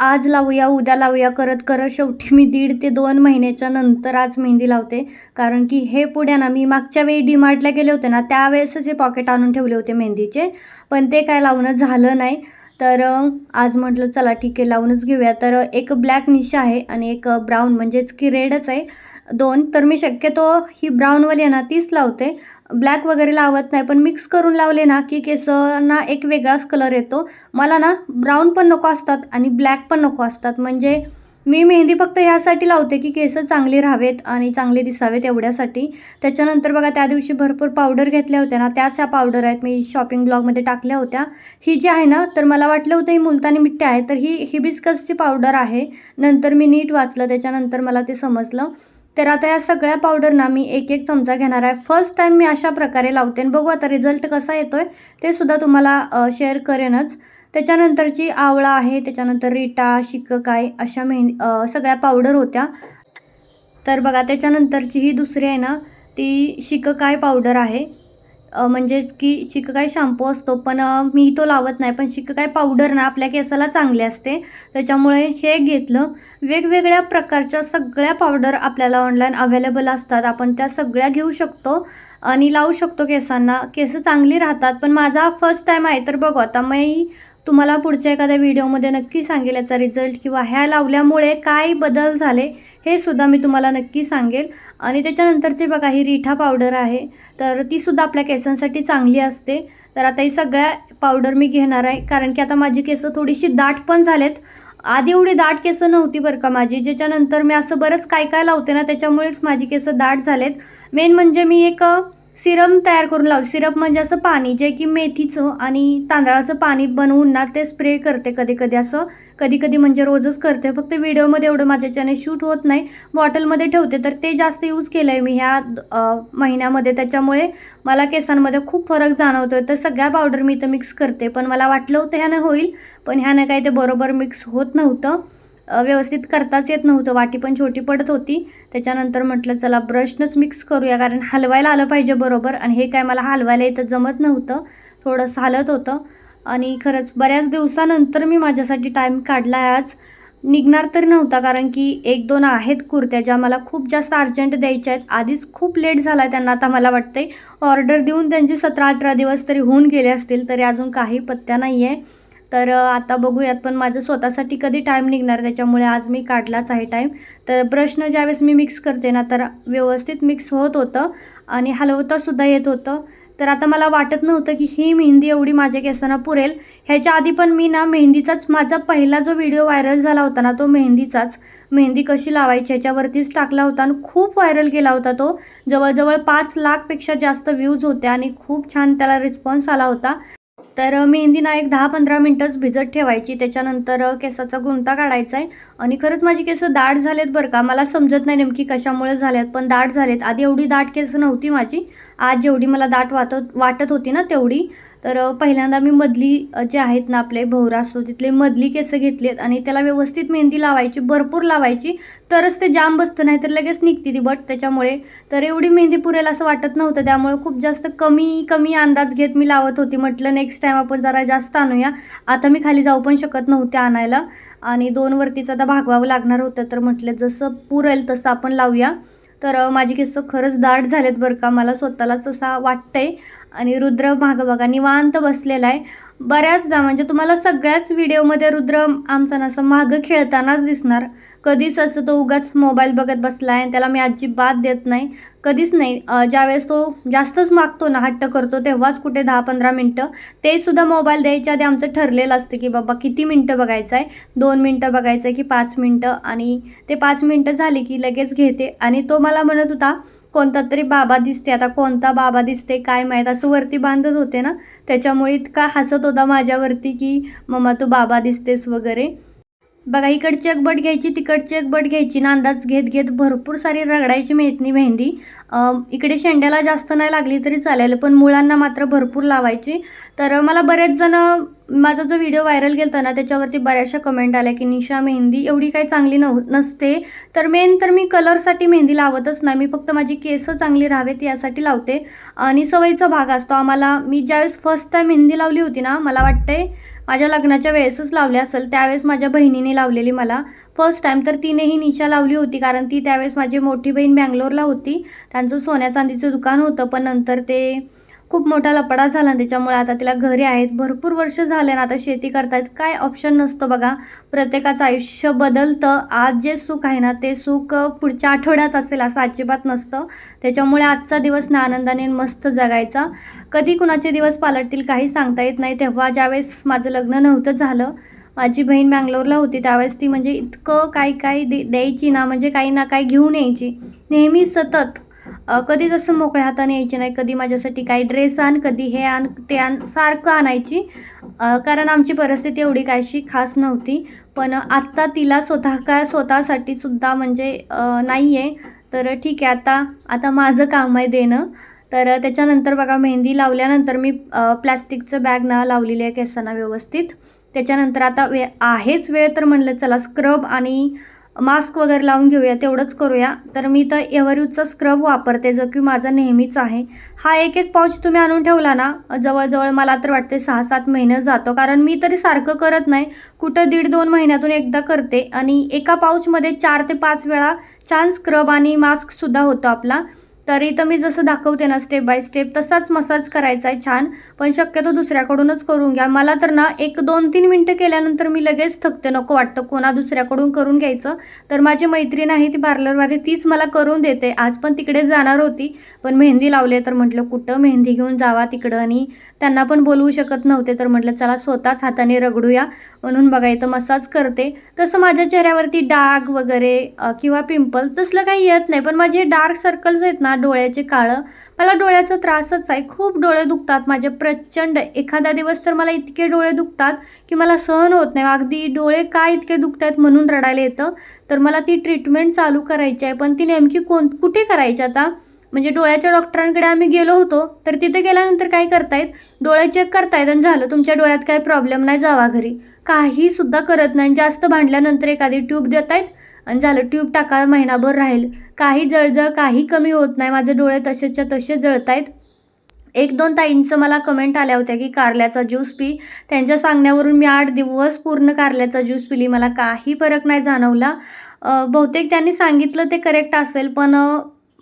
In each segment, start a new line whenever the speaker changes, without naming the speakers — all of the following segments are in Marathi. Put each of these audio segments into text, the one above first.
आज लावूया उद्या लावूया करत करत शेवटी मी दीड ते दोन महिन्याच्या नंतर आज मेहंदी लावते. कारण की हे पुढे ना मी मागच्या वेळी डीमार्टला गेले होते ना त्यावेळेसच हे पॉकेट आणून ठेवले होते मेहंदीचे. पण ते काय लावणं झालं नाही. तर आज म्हटलं चला ठीक आहे लावूनच घेऊया. तर एक ब्लॅक निशा आहे आणि एक ब्राऊन म्हणजेच की रेडच आहे. दोन तर मी शक्यतो ही ब्राऊनवाली आहे ना तीच लावते. ब्लॅक वगैरे लावत नाही. पण मिक्स करून लावले ना की केसांना एक वेगळाच कलर येतो. मला ना ब्राऊन पण नको असतात आणि ब्लॅक पण नको असतात. म्हणजे मी मेहंदी फक्त ह्यासाठी लावते की केस चांगले राहावेत आणि चांगले दिसावेत एवढ्यासाठी. त्याच्यानंतर बघा त्या दिवशी भरपूर पावडर घेतल्या होत्या ना. त्याच ह्या पावडर आहेत मी शॉपिंग ब्लॉगमध्ये टाकल्या होत्या. ही जी आहे ना तर मला वाटलं होतं ही मुलतानी मिट्टी आहे तर ही हिबिस्कसची पावडर आहे. नंतर मी नीट वाचलं त्याच्यानंतर मला ते समजलं. तर आता या सगळ्या पावडरना मी एक एक चमचा घेणार आहे. फर्स्ट टाईम मी अशा प्रकारे लावते आणि बघू आता रिझल्ट कसा येतो आहे ते सुद्धा तुम्हाला शेअर करेनच. त्याच्यानंतरची आवळा आहे त्याच्यानंतर रिटा शिककाय अशा मेहंदी सगळ्या पावडर होत्या. तर बघा त्याच्यानंतरची ही दुसरी आहे ना ती शिककाय पावडर आहे. म्हणजेच की शिककाय शॅम्पू असतो पण मी तो लावत नाही. पण शिककाय पावडर ना आपल्या केसाला चांगले असते. त्याच्यामुळे हे घेतलं. वेगवेगळ्या प्रकारच्या सगळ्या पावडर आपल्याला ऑनलाईन अवेलेबल असतात. आपण त्या सगळ्या घेऊ शकतो आणि लावू शकतो केसांना. केस चांगली राहतात पण माझा फर्स्ट टाईम आहे तर बघू. आता मी तुम्हाला पुढच्या एखाद्या व्हिडिओमध्ये नक्की सांगेल याचा रिझल्ट किंवा ह्या लावल्यामुळे काय बदल झाले हे सुद्धा मी तुम्हाला नक्की सांगेल. आणि त्याच्यानंतरची बघा ही रिठा पावडर आहे तर ती सुद्धा आपल्या केसांसाठी चांगली असते. तर आता ही सगळ्या पावडर मी घेणार आहे कारण की आता माझी केसं थोडीशी दाट पण झालेत. आधी एवढी दाट केसं नव्हती बरं का माझी ज्याच्यानंतर मी असं बरंच काय काय लावते ना त्याच्यामुळेच माझी केसं दाट झालेत. मेन म्हणजे मी एक सिरम तयार करून लावते सिरप म्हणजे असं पाणी जे की मेथीचं आणि तांदळाचं पाणी बनवून ना ते स्प्रे करते कधी कधी. असं कधी कधी म्हणजे रोजच करते. फक्त व्हिडिओमध्ये एवढं माझ्याच्याने शूट होत नाही. बॉटलमध्ये ठेवते. तर ते जास्त यूज केलं आहे मी ह्या महिन्यामध्ये. त्याच्यामुळे मला केसांमध्ये खूप फरक जाणवतो आहे तर सगळ्या पावडर मी इथं मिक्स करते. पण मला वाटलं होतं ह्यानं होईल. पण ह्यानं काही ते बरोबर मिक्स होत नव्हतं. व्यवस्थित करताच येत नव्हतं. वाटी पण छोटी पडत होती. त्याच्यानंतर म्हटलं चला ब्रशनंच मिक्स करूया कारण हलवायला आलं पाहिजे बरोबर. आणि हे काय मला हलवायला इथं जमत नव्हतं. थोडंसं हालत होतं. आणि खरंच बऱ्याच दिवसानंतर मी माझ्यासाठी टाईम काढला. आहे आज निघणार तर नव्हता कारण की एक दोन आहेत कुर्त्या ज्या मला खूप जास्त अर्जंट द्यायच्या आहेत. आधीच खूप लेट झाला आहे त्यांना आता मला वाटतंय. ऑर्डर देऊन त्यांचे सतरा अठरा दिवस तरी होऊन गेले असतील तरी अजून काही पत्त्या नाही आहे तर आता बघूयात पण माझं स्वतःसाठी कधी टाईम निघणार? त्याच्यामुळे आज मी काढलाच आहे टाईम तर ब्रशनं ज्यावेळेस मी मिक्स करते ना तर व्यवस्थित मिक्स होत होतं आणि हलवतासुद्धा येत होतं. तर आता मला वाटत नव्हतं की ही मेहंदी एवढी माझ्या केसांना पुरेल. ह्याच्या आधी पण मी ना मेहंदीचाच माझा पहिला जो व्हिडिओ व्हायरल झाला होता ना तो मेहंदीचाच. मेहंदी कशी लावायची ह्याच्यावरतीच टाकला होता आणि खूप व्हायरल केला होता तो. जवळजवळ पाच लाखपेक्षा जास्त व्ह्यूज होते आणि खूप छान त्याला रिस्पॉन्स आला होता. तर मेहंदी ना एक दहा पंधरा मिनटंच भिजत ठेवायची. त्याच्यानंतर केसाचा गुंता काढायचा आहे आणि खरंच माझी केस दाट झालेत बरं का. मला समजत नाही नेमकी कशामुळे झाल्यात पण दाट झालेत. आधी एवढी दाट केस नव्हती माझी. आज जेवढी मला दाट वाटत वाटत होती ना तेवढी. तर पहिल्यांदा मी मधली जे आहेत ना आपले भोवरा असतो तिथले मधली केसं घेतलेत आणि त्याला व्यवस्थित मेहंदी लावायची भरपूर लावायची. तरच ते जाम बसतं नाही तर लगेच निघते ती बट. त्याच्यामुळे तर एवढी मेहंदी पुरेल असं वाटत नव्हतं. त्यामुळे खूप जास्त कमी कमी अंदाज घेत मी लावत होती. म्हटलं नेक्स्ट टाईम आपण जरा जास्त आणूया. आता मी खाली जाऊ पण शकत नव्हते आणायला. आणि दोन वरतीचं आता भागवावं लागणार होतं. तर म्हटलं जसं पुरेल तसं आपण लावूया. तर माझी केस खरंच दाट झालेत बरं का. मला स्वतःलाच असा वाटतंय. आणि रुद्र मागं बघा निवांत बसलेला आहे. बऱ्याचदा म्हणजे तुम्हाला सगळ्याच व्हिडिओमध्ये रुद्र आमचा ना असं मागं खेळतानाच दिसणार. कधीच असं तो उगाच मोबाईल बघत बसला आहे त्याला मी अजिबात देत नाही. कधीच नाही. ज्यावेळेस तो जास्तच मागतो ना हट्ट करतो तेव्हाच कुठे दहा पंधरा मिनटं ते सुद्धा मोबाईल द्यायच्या आधी आमचं ठरलेलं असतं की बाबा किती मिनटं बघायचं आहे दोन मिनटं बघायचं आहे की पाच मिनटं? आणि ते पाच मिनटं झाली की लगेच घेते. आणि तो मला म्हणत होता कोणता तरी बाबा दिसते आता कोणता बाबा दिसते काय माहीत? असं वरती बांधत होते ना. त्याच्यामुळे इतका हसत होता माझ्यावरती की मम्मा तू बाबा दिसतेस वगैरे. बघा इकडची एक बट घ्यायची तिकडची एक बट घ्यायची. ना अंदाज घेत घेत भरपूर सारी रगडायची मेहंदी. मेहंदी इकडे शेंड्याला जास्त नाही लागली तरी चालेल पण मुळांना मात्र भरपूर लावायची. तर मला बरेच जण माझा जो व्हिडिओ व्हायरल गेला ना त्याच्यावरती बऱ्याचशा कमेंट आल्या की निशा मेहंदी एवढी काही चांगली नव नसते. तर मेन तर मी कलरसाठी मेहंदी लावतच नाही. मी फक्त माझी केसं चांगली राहावेत यासाठी लावते. आणि सवयीचा भाग असतो आम्हाला. मी ज्यावेळेस फर्स्ट टाईम मेहंदी लावली होती ना मला वाटते माझ्या लग्नाच्या वेळेसच लावले असेल त्यावेळेस माझ्या बहिणीने लावलेली मला. फर्स्ट टाईम तर तिनेही निशा लावली होती कारण ती त्यावेळेस माझी मोठी बहीण बँगलोरला होती. त्यांचं सोन्या चांदीचं दुकान होतं पण नंतर ते खूप मोठा लपडा झाला त्याच्यामुळे आता तिला घरी आहेत. भरपूर वर्ष झाले ना आता शेती करतायत. काय ऑप्शन नसतं बघा. प्रत्येकाचं आयुष्य बदलतं. आज जे सुख आहे ना ते सुख पुढच्या आठवड्यात असेल असं अजिबात नसतं. त्याच्यामुळे आजचा दिवस ना आनंदाने मस्त जगायचा. कधी कुणाचे दिवस पालटतील काही सांगता येत नाही. तेव्हा ज्यावेळेस माझं लग्न नव्हतं झालं माझी बहीण बँगलोरला होती त्यावेळेस ती म्हणजे इतकं काय काय दे द्यायची ना म्हणजे काही ना काही घेऊन यायची. नेहमी सतत कधीच असं मोकळ्या हाताने यायची नाही कधी माझ्यासाठी काही ड्रेस आण कधी हे आण ते आण सारखं आणायची. कारण आमची परिस्थिती एवढी काहीशी खास नव्हती. पण आत्ता तिला स्वतः काय स्वतःसाठी सुद्धा म्हणजे नाही आहे तर ठीक आहे आता आता माझं काम आहे देणं. तर त्याच्यानंतर बघा मेहंदी लावल्यानंतर मी प्लॅस्टिकचं बॅग ना लावलेली आहे केसांना व्यवस्थित. त्याच्यानंतर आता वे आहेच वेळ तर म्हणलं चला स्क्रब आणि मास्क वगैरे लावून घेऊया तेवढंच करूया. तर मी तर एव्हरयूजचा स्क्रब वापरते जो की माझा नेहमीच आहे. हा एक एक पाऊच तुम्ही आणून ठेवला ना जवळजवळ मला तर वाटते सहा सात महिने जातो. कारण मी तरी सारखं करत नाही. कुठं दीड दोन महिन्यातून एकदा करते. आणि एका पाऊचमध्ये चार ते पाच वेळा छान स्क्रब आणि मास्कसुद्धा होतो आपला. तर इथं मी जसं दाखवते ना स्टेप बाय स्टेप तसाच मसाज करायचा आहे छान. पण शक्यतो दुसऱ्याकडूनच करून घ्या. मला तर ना एक दोन तीन मिनटं केल्यानंतर मी लगेच थकते. नको वाटतं कोणा दुसऱ्याकडून करून घ्यायचं. तर माझी मैत्रीण आहे ती पार्लरमध्ये तीच मला करून देते. आज पण तिकडे जाणार होती. पण मेहंदी लावले तर म्हटलं कुठं मेहंदी घेऊन जावा तिकडं? आणि त्यांना पण बोलवू शकत नव्हते. तर म्हटलं चला स्वतःच हाताने रगडूया. म्हणून बघा इथं मसाज करते. तसं माझ्या चेहऱ्यावरती डाग वगैरे किंवा पिंपल्स तसलं काही येत नाही. पण माझे डार्क सर्कल्स आहेत ना डोळ्याचे काळं. मला डोळ्याचा त्रासच आहे. खूप डोळे दुखतात. माझे प्रचंड एखादा दिवस तर मला इतके डोळे दुखतात की मला सहन होत नाही. अगदी डोळे काय इतके दुखत आहेत म्हणून रडायला येतं. तर मला ती ट्रीटमेंट चालू करायची आहे. पण ती नेमकी कोण कुठे करायची आता? म्हणजे डोळ्याच्या डॉक्टरांकडे आम्ही गेलो होतो. तर तिथे गेल्यानंतर काय करतायत? डोळे चेक करतायत आणि झालं. तुमच्या डोळ्यात काय प्रॉब्लेम नाही जावा घरी. काही सुद्धा करत नाही. जास्त भांडल्यानंतर एखादी ट्यूब देत आहेत आणि झालं ट्यूब टाका महिनाभर राहील. काही जळजळ काही कमी होत नाही. माझे डोळे तसेच्या तसे जळत आहेत एक दोन ताईंचं मला कमेंट आल्या होत्या की कारल्याचा ज्यूस पी. त्यांच्या सांगण्यावरून मी आठ दिवस पूर्ण कारल्याचा ज्यूस पिली. मला काही फरक नाही जाणवला. बहुतेक त्यांनी सांगितलं ते करेक्ट असेल पण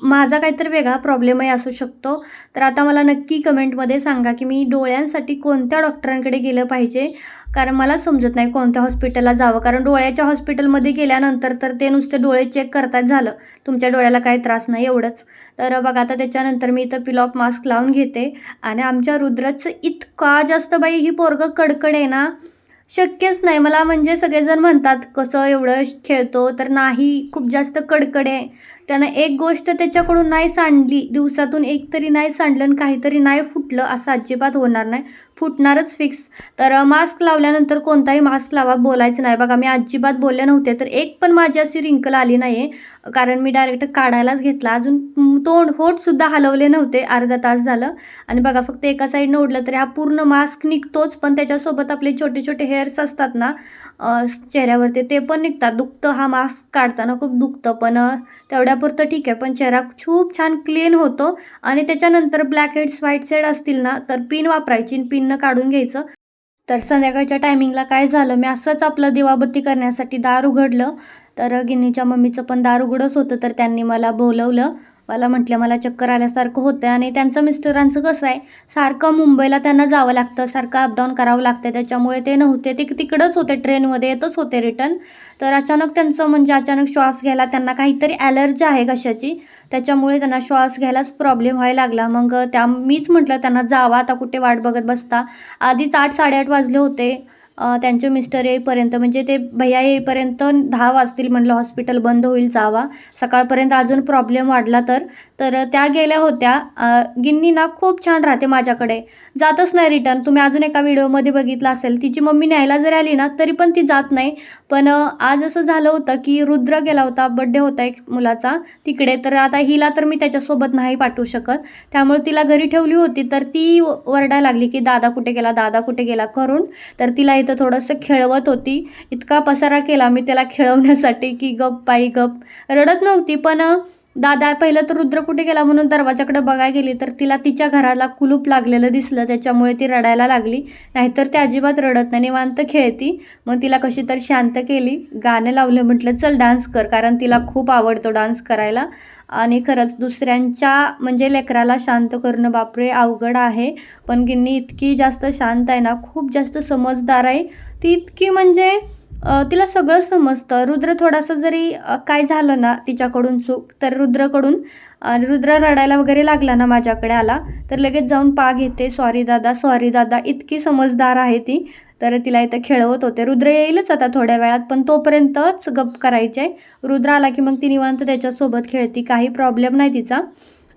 माझा काहीतरी वेगळा प्रॉब्लेमही असू शकतो. तर आता मला नक्की कमेंटमध्ये सांगा की मी डोळ्यांसाठी कोणत्या डॉक्टरांकडे गेलं पाहिजे? कारण मला समजत नाही कोणत्या हॉस्पिटलला जावं. कारण डोळ्याच्या हॉस्पिटलमध्ये गेल्यानंतर तर ते नुसते डोळे चेक करतात झालं. तुमच्या डोळ्याला काही त्रास नाही एवढंच. तर बघा आता त्याच्यानंतर मी इथं पिल ऑफ मास्क लावून घेते. आणि आमच्या रुद्राचं इतका जास्त बाई ही पोरगं कडकड आहे ना. शक्यच नाही. मला म्हणजे सगळेजण म्हणतात कसं एवढं खेळतो? तर नाही खूप जास्त कडकडे आहे. त्यानं एक गोष्ट त्याच्याकडून नाही सांडली. दिवसातून एक तरी नाही सांडलं आणि काहीतरी नाही फुटलं असं अजिबात होणार नाही. फुटणारच फिक्स तर मास्क लावल्यानंतर कोणताही मास्क लावा बोलायचं नाही. बघा मी अजिबात बोलले नव्हते तर एक पण माझी अशी रिंकल आली नाही आहे कारण मी डायरेक्ट काढायलाच घेतला. अजून तोंड होठसुद्धा हलवले नव्हते. अर्धा तास झालं. आणि बघा फक्त एका साईडनं ओढलं तरी हा पूर्ण मास्क निघतोच. पण त्याच्यासोबत आपले छोटे छोटे हेअर्स असतात ना चेहऱ्यावरती ते पण निघतात. दुखतं हा मास्क काढताना. खूप दुखतं. पण तेवढ्या तेवढ्यापुरतं ठीक आहे पण चेहरा खूप छान क्लीन होतो आणि त्याच्यानंतर ब्लॅक हेड्स व्हाईट सेड असतील ना तर पिन वापरायची पिननं काढून घ्यायचं. तर संध्याकाळच्या टायमिंगला काय झालं मी असंच आपलं दिवाबत्ती करण्यासाठी दार उघडलं. तर गिन्नीच्या मम्मीचं पण दार उघडंच होतं तर त्यांनी मला बोलवलं. मला म्हटलं मला चक्कर आल्यासारखं होतं आणि त्यांचं मिस्टरांचं कसं आहे? सारखं मुंबईला त्यांना जावं लागतं सारखं अपडाऊन करावं लागतं त्याच्यामुळे ते नव्हते. ते तिकडंच होते ट्रेनमध्ये येतच होते रिटर्न तर अचानक त्यांचं म्हणजे अचानक श्वास घ्यायला त्यांना काहीतरी ॲलर्जी आहे कशाची. त्याच्यामुळे त्यांना श्वास घ्यायलाच प्रॉब्लेम व्हायला लागला. मग त्या मीच म्हटलं त्यांना जावा आता कुठे वाट बघत बसता. आधीच आठ साडेआठ वाजले होते. त्यांचे मिस्टर येईपर्यंत म्हणजे ते भैया येईपर्यंत दहा वाजतील म्हणलं हॉस्पिटल बंद होईल जावा. सकाळपर्यंत अजून प्रॉब्लेम वाढला तर. तर त्या गेल्या होत्या. गिन्नी ना खूप छान राहते माझ्याकडे. जातच नाही रिटर्न. तुम्ही अजून एका व्हिडिओमध्ये बघितलं असेल तिची मम्मी न्यायला जरी आली ना तरी पण ती जात नाही. पण आज असं झालं होतं की रुद्र गेला होता बड्डे होता एक मुलाचा तिकडे. तर आता हिला तर मी त्याच्यासोबत नाही पाठवू शकत. त्यामुळे तिला घरी ठेवली होती. तर ती वरडायला लागली की दादा कुठे गेला? दादा कुठे गेला? करून. तर तिला इथं थोडंसं खेळवत होती. इतका पसारा केला मी त्याला खेळवण्यासाठी की गप बाई गप. रडत नव्हती पण दादा पहिलं तर रुद्र कुठे गेला म्हणून दरवाजाकडे बघायला गेली तर तिला तिच्या घराला कुलूप लागलेलं दिसलं त्याच्यामुळे ती रडायला लागली. नाहीतर ती अजिबात रडत नाही निवांत खेळती. मग तिला कशी तर शांत केली. गाणं लावलं म्हटलं चल डान्स कर कारण तिला खूप आवडतो डान्स करायला. आणि खरंच दुसऱ्यांच्या म्हणजे लेकराला शांत करणं बापरे अवघड आहे. पण गिन्नी इतकी जास्त शांत आहे ना खूप जास्त समजदार आहे. ती इतकी म्हणजे तिला सगळं समजतं. रुद्र थोडासा जरी काय झालं ना तिच्याकडून चूक तर रुद्रकडून आणि रुद्र रडायला वगैरे लागला ना माझ्याकडे आला तर लगेच जाऊन पा घेते. सॉरी दादा सॉरी दादा इतकी समजदार आहे ती. तर तिला इथं खेळवत होते. रुद्र येईलच आता थोड्या वेळात पण तोपर्यंतच गप करायचे रुद्र आला की मग ती निवांत त्याच्यासोबत खेळती. काही प्रॉब्लेम नाही तिचा.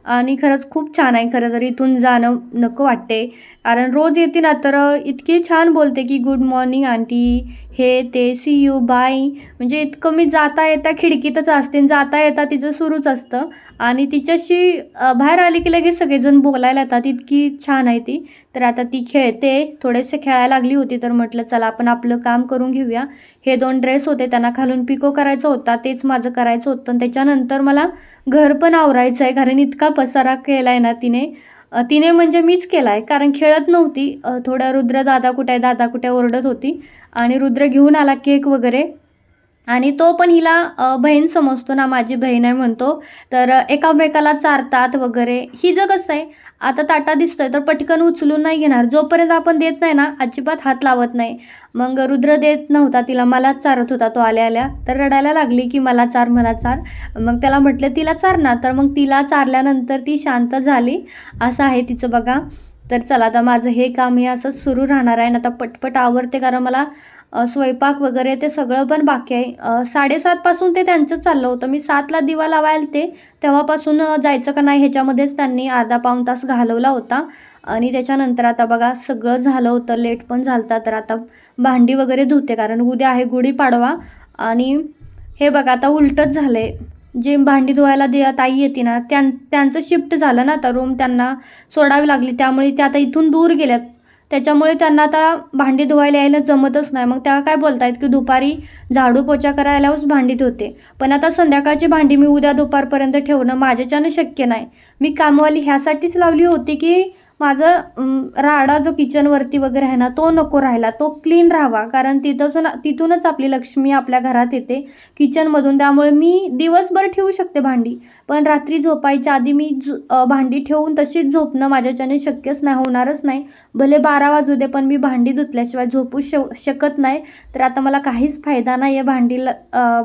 आणि खरंच खूप छान आहे. खरं तर इथून जाणं नको वाटते. कारण रोज येते ना तर इतकी छान बोलते की गुड मॉर्निंग आंटी. हे ते सी यू बाय म्हणजे इतकं मी जाता येता खिडकीतच असते आणि जाता येता तिचं सुरूच असतं. आणि तिच्याशी बाहेर आली की लगेच सगळेजण बोलायला येतात. इतकी छान आहे ती. तर आता ती खेळते. थोडेसे खेळायला लागली होती तर म्हटलं चला आपण आपलं काम करून घेऊया. हे दोन ड्रेस होते त्यांना खालून पिको करायचं होता. तेच माझं करायचं होतं. आणि त्याच्यानंतर मला घर पण आवरायचं आहे. कारण इतका पसारा केला आहे ना तिने. तिने म्हणजे मीच केला आहे कारण खेळत नव्हती. थोडं थोडा रुद्र दादा कुठे आहे? दादा कुठे ओरडत होती. आणि रुद्र घेऊन आला केक वगैरे. आणि तो पण हिला बहीण समजतो ना माझी बहीण आहे म्हणतो. तर एकामेकाला चारतात वगैरे. ही जग कसं आहे. आता ताटा दिसतंय तर पटकन उचलून नाही घेणार. जोपर्यंत आपण देत नाही ना अजिबात हात लावत नाही. मग रुद्र देत नव्हता तिला मलाच चारत होता तो आल्या आल्या तर रडायला लागली की मला चार मला चार. मग त्याला म्हटलं तिला चार ना. तर मग तिला चारल्यानंतर ती शांत झाली. असं आहे तिचं बघा. तर चला आता माझं हे काम हे असंच सुरू राहणार आहे. ना आता पटपट आवडते कारण मला स्वयंपाक वगैरे ते सगळं पण बाकी आहे. साडेसातपासून ते त्यांचं चाललं होतं. मी सातला दिवा लावायला ते तेव्हापासून जायचं का नाही ह्याच्यामध्येच त्यांनी अर्धा पाऊण तास घालवला होता. आणि त्याच्यानंतर आता बघा सगळं झालं होतं. लेट पण झालता तर आता भांडी वगैरे धुते. कारण उद्या आहे गुढीपाडवा आणि हे बघा आता उलटच झालं आहे जे भांडी धुवायला दे ताई येते ना त्यां त्यांचं शिफ्ट झालं ना आता. रूम त्यांना सोडावी लागली. त्यामुळे ते आता इथून दूर गेल्यात. त्याच्यामुळे त्यांना आता भांडी धुवायला यायला जमतच नाही. मग त्या काय बोलतायत की दुपारी झाडू पोचा करायलाच भांडी धुते. पण आता संध्याकाळची भांडी मी उद्या दुपारपर्यंत ठेवणं माझ्याच्यानं शक्य नाही. मी कामवाली ह्यासाठीच लावली होती की माझं राडा जो किचनवरती वगैरे आहे ना तो नको राहिला तो क्लीन राहावा. कारण तिथंच ना तिथूनच आपली लक्ष्मी आपल्या घरात येते किचनमधून त्यामुळे मी दिवसभर ठेवू शकते भांडी. पण रात्री झोपायच्या आधी मी भांडी ठेवून तशीच झोपणं माझ्याच्याने शक्यच नाही होणारच नाही. भले बारा वाजू दे पण मी भांडी धुतल्याशिवाय झोपू शकत नाही. तर आता मला काहीच फायदा नाही आहे भांडी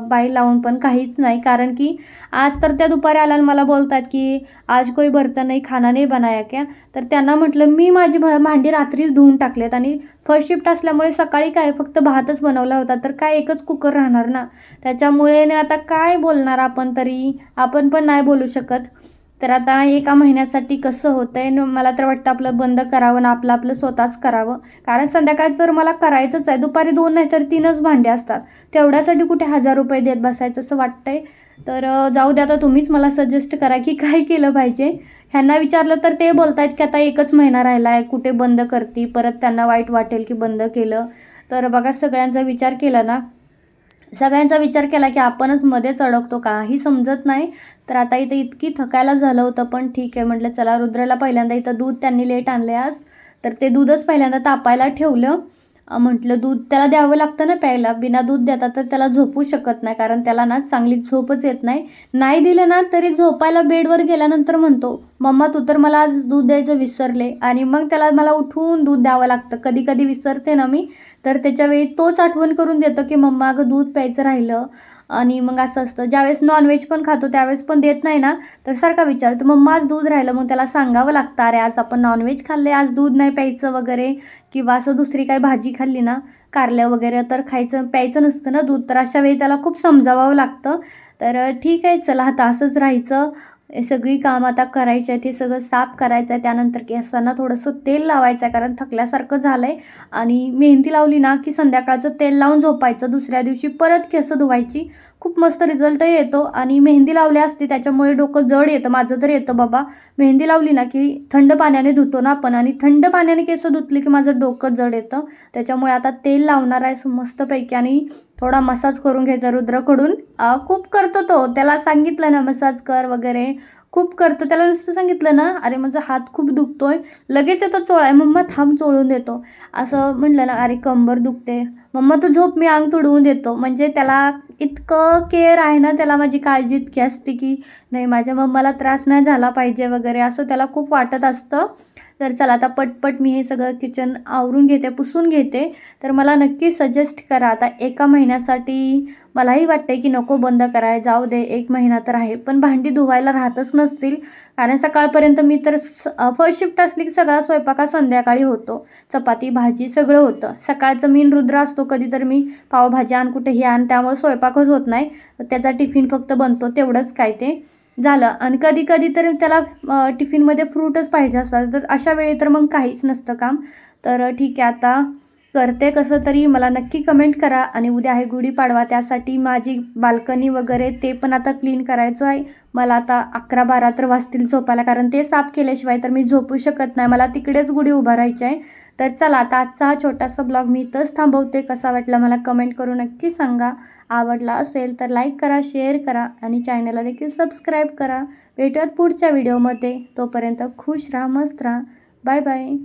बाई लावून पण काहीच नाही. कारण की आज तर त्या दुपारी आल्या मला बोलतात की आज कोई बर्तन नाही खाना नाही बनाया क्या? तर त्यांना म्हटलं मी माझी भ भांडी रात्रीच धुवून टाकलेत आणि फर्स्ट शिफ्ट असल्यामुळे सकाळी काय फक्त भातच बनवला होता तर काय एकच कुकर राहणार ना? त्याच्यामुळे ना आता काय बोलणार आपण तरी? आपण पण नाही बोलू शकत. तर आता एका महिन्यासाठी कसं होतं आहे मला तर वाटतं आपलं बंद करावं ना आपलं आपलं स्वतःच करावं. कारण संध्याकाळचं तर मला करायचंच आहे. दुपारी दोन नाही तर तीनच भांडे असतात. तेवढ्यासाठी कुठे हजार रुपये देत बसायचं असं वाटतंय? तर जाऊ द्या आता तुम्हीच मला सजेस्ट करा की काय केलं पाहिजे. ह्यांना विचारलं तर ते बोलतायत की आता एकच महिना राहिला आहे कुठे बंद करती? परत त्यांना वाईट वाटेल की बंद केलं. तर बघा सगळ्यांचा विचार केला ना? सगळ्यांचा विचार केला की आपणच मध्येच अडकतो काही समजत नाही. तर आता इथं इतकी थकायला झालं होतं पण ठीक आहे म्हटलं चला रुद्राला पहिल्यांदा इथं दूध त्यांनी लेट आणले आज. तर ते दूधच पहिल्यांदा तापायला ठेवलं. म्हटलं दूध त्याला द्यावं लागतं ना प्यायला. बिना दूध देता तर त्याला झोपू शकत नाही कारण त्याला ना चांगली झोपच येत नाही. नाही दिलं ना तरी झोपायला बेडवर गेल्यानंतर म्हणतो मम्मा तू तर मला आज दूध द्यायचं विसरले. आणि मग त्याला मला उठवून दूध द्यावं लागतं. कधी कधी विसरते ना मी तर त्याच्यावेळी तोच आठवण करून देतो की मम्मा अगं दूध प्यायचं राहिलं. आणि मग असं असतं ज्यावेळेस नॉनव्हेज पण खातो त्यावेळेस पण देत नाही ना तर सारखा विचारतो मग माझ दूध राहिलं मग त्याला सांगावं लागतं अरे आज आपण नॉनव्हेज खाल्ले आज दूध नाही प्यायचं वगैरे. किंवा असं दुसरी काही भाजी खाल्ली ना कारल्या वगैरे तर खायचं प्यायचं नसतं ना दूध तर अशा वेळी त्याला खूप समजावावं लागतं. तर ठीक आहे चला आता असंच राहायचं. सगळी काम आता करायची आहे ते सगळं साफ करायचं आहे. त्यानंतर केसांना थोडंसं तेल लावायचं आहे कारण थकल्यासारखं झालं आहे आणि मेहंदी लावली ना की संध्याकाळचं तेल लावून झोपायचं. दुसऱ्या दिवशी परत केसं धुवायची. खूप मस्त रिझल्टही येतो. आणि मेहंदी लावली असते त्याच्यामुळे डोकं जड येतं. माझं तर येतं बाबा. मेहंदी लावली ना की थंड पाण्याने धुतो ना आपण. आणि थंड पाण्याने केस धुतली की माझं डोकं जड येतं. त्याच्यामुळे आता तेल लावणार आहे मस्तपैकी. आणि थोडा मसाज करून घेतो रुद्रकडून. खूप करतो तो. त्याला सांगितलं ना मसाज कर वगैरे. खूप करतो. त्याला नुसतं सांगितलं ना अरे माझा हात खूप दुखतोय. लगेच येतो चोळाय मम्मा थांब चोळून देतो. असं म्हटलं ना अरे कंबर दुखते. मम्मा तू झोप मी अंग तुडवून देतो. म्हणजे त्याला इतकं केअर आहे ना त्याला माझी काळजी इतकी असते की नाही माझ्या मम्माला त्रास नाही झाला पाहिजे वगैरे असं त्याला खूप वाटत असतं. तर चला आता पटपट मी हे सगळं किचन आवरून घेते पुसून घेते. तर मला नक्की सजेस्ट करा आता एका महिन्यासाठी मलाही वाटते की नको बंद कराय जाऊ दे एक महिना तर आहे. पण भांडी धुवायला राहतच नसतील कारण सकाळपर्यंत मी तर फर्स्ट शिफ्ट असली की सगळा स्वयंपाक संध्याकाळी होतो. चपाती भाजी सगळं होतं. सकाळचं मीन रुद्र असतो कधी तर मी पावभाजी आण कुठेही आण त्यामुळे स्वयंपाकच होत नाही. त्याचा टिफिन फक्त बनतो तेवढंच काय ते. झालं. आणि कधी कधी तर त्याला टिफिनमध्ये फ्रूटच पाहिजे असतात तर अशा वेळी तर मग काहीच नसतं काम. तर ठीक आहे. आता करते कसं तरी. मला नक्की कमेंट करा. आणि उद्या आहे गुढीपाडवा त्यासाठी माझी बाल्कनी वगैरे ते पण आता क्लीन करायचं आहे. मला आता अकरा बारा तर वाजतील झोपायला. कारण ते साफ केल्याशिवाय तर मी झोपू शकत नाही. मला तिकडेच गुढी उभा राहायची आहे. तर चला आता आजचा हा छोटासा ब्लॉग मी इथंच थांबवते. कसा वाटला मला कमेंट करून नक्की सांगा. आवडला असेल तर लाईक करा शेअर करा आणि चॅनलला देखील सबस्क्राईब करा. भेटूयात पुढच्या व्हिडिओमध्ये तोपर्यंत खुश राहा मस्त राहा. Bye bye